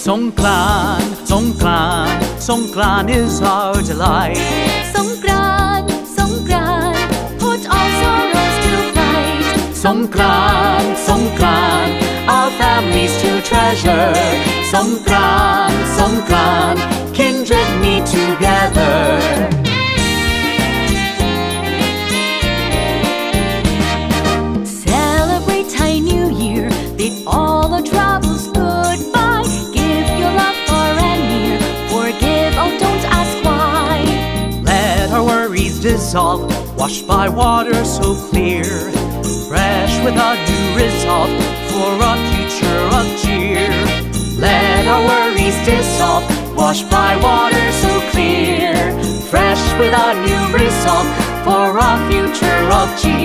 Songkran, Songkran, Songkran is our delight. Songkran, Songkran, put all sorrows to flight. Songkran, Songkran, our families to treasure. Dissolve, washed by water so clear. Fresh with a new resolve for a future of cheer. Let our worries dissolve, washed by water so clear. Fresh with a new resolve for a future of cheer.